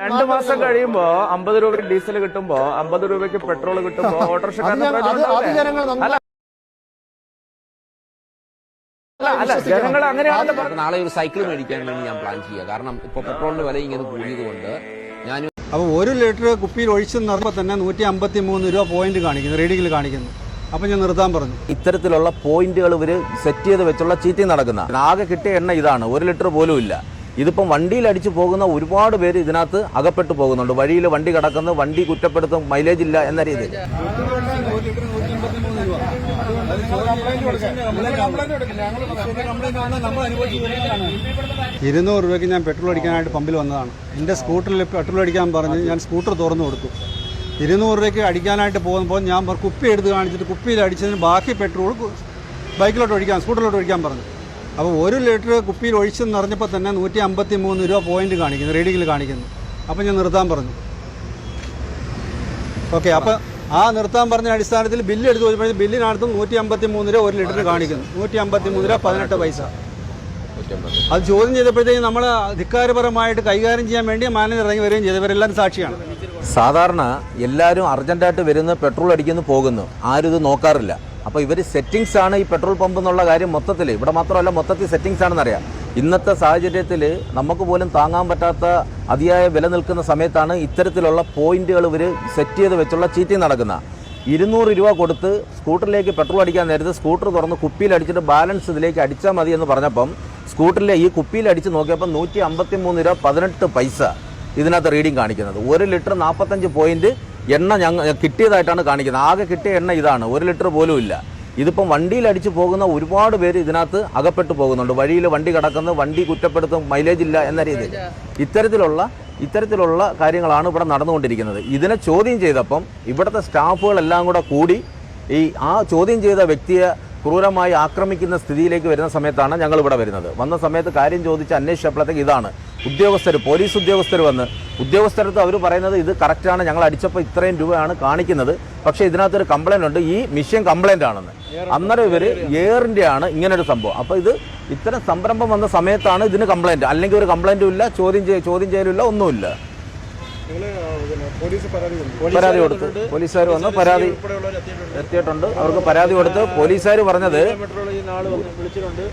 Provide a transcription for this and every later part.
രണ്ടു മാസം കഴിയുമ്പോ അമ്പത് രൂപയ്ക്ക് ഡീസൽ കിട്ടുമ്പോ അമ്പത് രൂപയ്ക്ക് പെട്രോൾ കിട്ടുമ്പോ അല്ല? ജനങ്ങൾ അങ്ങനെയാണ് പറഞ്ഞത്. നാളെ ഒരു സൈക്കിൾ മേടിക്കാൻ വേണ്ടി ഞാൻ പ്ലാൻ ചെയ്യുക. കാരണം ഇപ്പൊ പെട്രോളിന്റെ വില ഇങ്ങനെ കൂടിയത് കൊണ്ട് ഞാൻ അപ്പോൾ ഒരു ലിറ്റർ കുപ്പിയിൽ ഒഴിച്ചു നിറയുമ്പോൾ തന്നെ നൂറ്റി അമ്പത്തി മൂന്ന് രൂപ പോയിന്റ് കാണിക്കുന്നു റീഡിംഗിൽ കാണിക്കുന്നു. അപ്പൊ ഞാൻ നിർത്താൻ പറഞ്ഞു. ഇത്തരത്തിലുള്ള പോയിന്റുകൾ ഇവർ സെറ്റ് ചെയ്ത് വെച്ചുള്ള ചീറ്റി നടക്കുന്ന ആകെ കിട്ടിയ എണ്ണ ഇതാണ്. ഒരു ലിറ്റർ പോലും ഇല്ല. ഇതിപ്പം വണ്ടിയിൽ അടിച്ചു പോകുന്ന ഒരുപാട് പേര് ഇതിനകത്ത് അകപ്പെട്ടു പോകുന്നുണ്ട്. വഴിയിൽ വണ്ടി കിടക്കുന്നു വണ്ടി കുറ്റപ്പെടുത്തും മൈലേജ് ഇല്ല എന്ന രീതിയിൽ. ഇരുന്നൂറ് രൂപയ്ക്ക് ഞാൻ പെട്രോൾ അടിക്കാനായിട്ട് പമ്പിൽ വന്നതാണ്. എന്റെ സ്കൂട്ടറിൽ പെട്രോൾ അടിക്കാൻ പറഞ്ഞ് ഞാൻ സ്കൂട്ടർ തുറന്നു കൊടുത്തു. ഇരുന്നൂറ് രൂപയ്ക്ക് അടിക്കാനായിട്ട് പോകുമ്പോൾ ഞാൻ കുപ്പി എടുത്ത് കാണിച്ചിട്ട് കുപ്പിയിൽ അടിച്ചതിന് ബാക്കി പെട്രോൾ ബൈക്കിലോട്ട് ഒഴിക്കാൻ സ്കൂട്ടറിലോട്ട് ഒഴിക്കാൻ പറഞ്ഞു. അപ്പോൾ ഒരു ലിറ്റർ കുപ്പിയിൽ ഒഴിച്ചെന്ന് അറിഞ്ഞപ്പോൾ തന്നെ നൂറ്റി അമ്പത്തി മൂന്ന് രൂപ പോയിന്റ് കാണിക്കുന്നു റീഡിങ്ങിൽ കാണിക്കുന്നു. അപ്പോൾ ഞാൻ നിർത്താൻ പറഞ്ഞു. ഓക്കെ അപ്പോൾ ആ നിർത്താൻ പറഞ്ഞ അടിസ്ഥാനത്തിൽ ബില്ല് എടുത്ത് ചോദിച്ചപ്പോൾ ബില്ലിനകത്തും നൂറ്റി അമ്പത്തി മൂന്ന് രൂപ ഒരു ലിറ്റർ കാണിക്കുന്നു നൂറ്റി അമ്പത്തി മൂന്ന് രൂപ പതിനെട്ട് പൈസ. അത് ചോദ്യം ചെയ്തപ്പോഴത്തേക്കും നമ്മൾ അധികാരപരമായിട്ട് കൈകാര്യം ചെയ്യാൻ വേണ്ടി മാനേജർ ഇറങ്ങി വരികയും ചെയ്തു. ഇവരെല്ലാം സാക്ഷിയാണ്. സാധാരണ എല്ലാവരും അർജന്റായിട്ട് വരുന്നു പെട്രോൾ അടിക്കുന്നു പോകുന്നു. ആരും ഇത് നോക്കാറില്ല. അപ്പോൾ ഇവർ സെറ്റിങ്സ് ആണ് ഈ പെട്രോൾ പമ്പ് എന്നുള്ള കാര്യം മൊത്തത്തിൽ ഇവിടെ മാത്രമല്ല മൊത്തത്തിൽ സെറ്റിങ്സ് ആണെന്നറിയാം ഇന്നത്തെ സാഹചര്യത്തിൽ നമുക്ക് പോലും താങ്ങാൻ പറ്റാത്ത അതിയായ വില നിൽക്കുന്ന സമയത്താണ് ഇത്തരത്തിലുള്ള പോയിന്റുകൾ ഇവർ സെറ്റ് ചെയ്ത് വെച്ചുള്ള ചീറ്റിംഗ് നടക്കുന്ന. ഇരുന്നൂറ് രൂപ കൊടുത്ത് സ്കൂട്ടറിലേക്ക് പെട്രോൾ അടിക്കാൻ നേരത്തെ സ്കൂട്ടർ തുറന്ന് കുപ്പിയിൽ അടിച്ചിട്ട് ബാലൻസ് ഇതിലേക്ക് അടിച്ചാൽ മതി എന്ന് പറഞ്ഞപ്പം സ്കൂട്ടറിലെ ഈ കുപ്പിയിൽ അടിച്ച് നോക്കിയപ്പോൾ നൂറ്റി അമ്പത്തി മൂന്ന് രൂപ പതിനെട്ട് പൈസ ഇതിനകത്ത് റീഡിംഗ് കാണിക്കുന്നത്. ഒരു ലിറ്റർ നാൽപ്പത്തഞ്ച് പോയിന്റ് എണ്ണ ഞങ്ങൾ കിട്ടിയതായിട്ടാണ് കാണിക്കുന്നത്. ആകെ കിട്ടിയ എണ്ണ ഇതാണ്. ഒരു ലിറ്റർ പോലും ഇല്ല. ഇതിപ്പം വണ്ടിയിൽ അടിച്ചു പോകുന്ന ഒരുപാട് പേര് ഇതിനകത്ത് അകപ്പെട്ടു പോകുന്നുണ്ട്. വഴിയിൽ വണ്ടി കിടക്കുന്നത് വണ്ടി കുറ്റപ്പെടുത്തും മൈലേജ് ഇല്ല എന്ന രീതിയിൽ. ഇത്തരത്തിലുള്ള ഇത്തരത്തിലുള്ള കാര്യങ്ങളാണ് ഇവിടെ നടന്നുകൊണ്ടിരിക്കുന്നത്. ഇതിനെ ചോദ്യം ചെയ്തപ്പം ഇവിടുത്തെ സ്റ്റാഫുകളെല്ലാം കൂടെ കൂടി ഈ ആ ചോദ്യം ചെയ്ത വ്യക്തിയെ ക്രൂരമായി ആക്രമിക്കുന്ന സ്ഥിതിയിലേക്ക് വരുന്ന സമയത്താണ് ഞങ്ങൾ ഇവിടെ വരുന്നത്. വന്ന സമയത്ത് കാര്യം ചോദിച്ച് അന്വേഷിച്ചപ്പോഴത്തേക്ക് ഇതാണ്. ഉദ്യോഗസ്ഥർ പോലീസ് ഉദ്യോഗസ്ഥർ വന്ന്. ഉദ്യോഗസ്ഥരടുത്ത് അവർ പറയുന്നത് ഇത് കറക്റ്റാണ് ഞങ്ങൾ അടിച്ചപ്പോൾ ഇത്രയും രൂപയാണ് കാണിക്കുന്നത്. പക്ഷേ ഇതിനകത്തൊരു കംപ്ലൈന്റ് ഉണ്ട്. ഈ മിഷൻ കംപ്ലൈന്റ് ആണെന്ന്. അന്നേരം ഇവർ എയറിന്റെ ആണ് ഇങ്ങനൊരു സംഭവം. അപ്പോൾ ഇത് ഇത്തരം സംരംഭം വന്ന സമയത്താണ് ഇതിന് കംപ്ലൈന്റ് അല്ലെങ്കിൽ ഒരു കംപ്ലൈന്റും ഇല്ല ചോദ്യം ചെയ്യ ചോദ്യം ചെയ്യലില്ല ഒന്നുമില്ല. പരാതി കൊടുത്തു. പോലീസുകാർ വന്ന് പരാതി എത്തിയിട്ടുണ്ട്. അവർക്ക് പരാതി കൊടുത്ത് പോലീസുകാർ പറഞ്ഞത്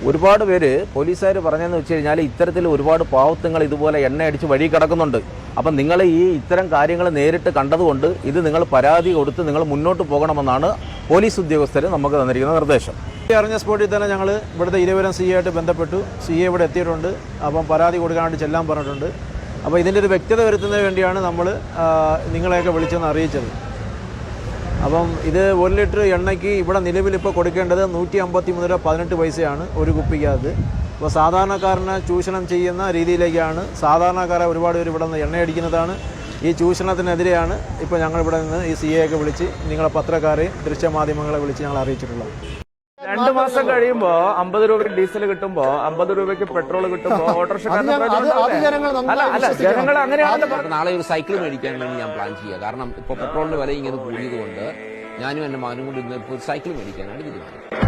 ഒരുപാട് പേര് പോലീസുകാർ പറഞ്ഞതെന്ന് വെച്ച് കഴിഞ്ഞാൽ ഇത്തരത്തിൽ ഒരുപാട് പാവത്തുങ്ങൾ ഇതുപോലെ എണ്ണ അടിച്ച് വഴി കിടക്കുന്നുണ്ട്. അപ്പം നിങ്ങൾ ഈ ഇത്തരം കാര്യങ്ങൾ നേരിട്ട് കണ്ടതുകൊണ്ട് ഇത് നിങ്ങൾ പരാതി കൊടുത്ത് നിങ്ങൾ മുന്നോട്ട് പോകണമെന്നാണ് പോലീസ് ഉദ്യോഗസ്ഥർ നമുക്ക് തന്നിരിക്കുന്ന നിർദ്ദേശം. ഈ അറിഞ്ഞ സ്പോട്ടിൽ തന്നെ ഞങ്ങൾ ഇവിടുത്തെ ഇരുവരും സി ആയിട്ട് ബന്ധപ്പെട്ടു. സി എ ഇവിടെ എത്തിയിട്ടുണ്ട്. അപ്പം പരാതി കൊടുക്കാനായിട്ട് ചെല്ലാൻ പറഞ്ഞിട്ടുണ്ട്. അപ്പോൾ ഇതിന്റെ ഒരു വ്യക്തത വരുത്തുന്നതിന് വേണ്ടിയാണ് നമ്മൾ നിങ്ങളെയൊക്കെ വിളിച്ചെന്ന് അറിയിച്ചത്. അപ്പം ഇത് ഒരു ലിറ്റർ എണ്ണയ്ക്ക് ഇവിടെ നിലവിൽ ഇപ്പോൾ കൊടുക്കേണ്ടത് നൂറ്റി അമ്പത്തി മൂന്ന് രൂപ പതിനെട്ട് പൈസയാണ് ഒരു കുപ്പിക്കകത്ത്. അപ്പോൾ സാധാരണക്കാരനെ ചൂഷണം ചെയ്യുന്ന രീതിയിലേക്കാണ് സാധാരണക്കാരെ ഒരുപാട് പേര് ഇവിടെ നിന്ന് എണ്ണയടിക്കുന്നതാണ് ഈ ചൂഷണത്തിനെതിരെയാണ് ഇപ്പോൾ ഞങ്ങളിവിടെ നിന്ന് ഈ സി എ ഒക്കെ വിളിച്ച് നിങ്ങളെ പത്രക്കാരെയും ദൃശ്യമാധ്യമങ്ങളെ വിളിച്ച് ഞങ്ങൾ അറിയിച്ചിട്ടുള്ളത്. രണ്ടു മാസം കഴിയുമ്പോ അമ്പത് രൂപയ്ക്ക് ഡീസൽ കിട്ടുമ്പോ അമ്പത് രൂപയ്ക്ക് പെട്രോൾ കിട്ടുമ്പോ പറഞ്ഞത്. നാളെ ഒരു സൈക്കിൾ മേടിക്കാൻ വേണ്ടി ഞാൻ പ്ലാൻ ചെയ്യുക. കാരണം ഇപ്പൊ പെട്രോളിന്റെ വില ഇങ്ങനെ കൂടിയത് കൊണ്ട് ഞാനും എന്റെ മകനും കൂടി ഇന്ന് ഇപ്പോൾ സൈക്കിൾ മേടിക്കാനാണ് തീരുമാനം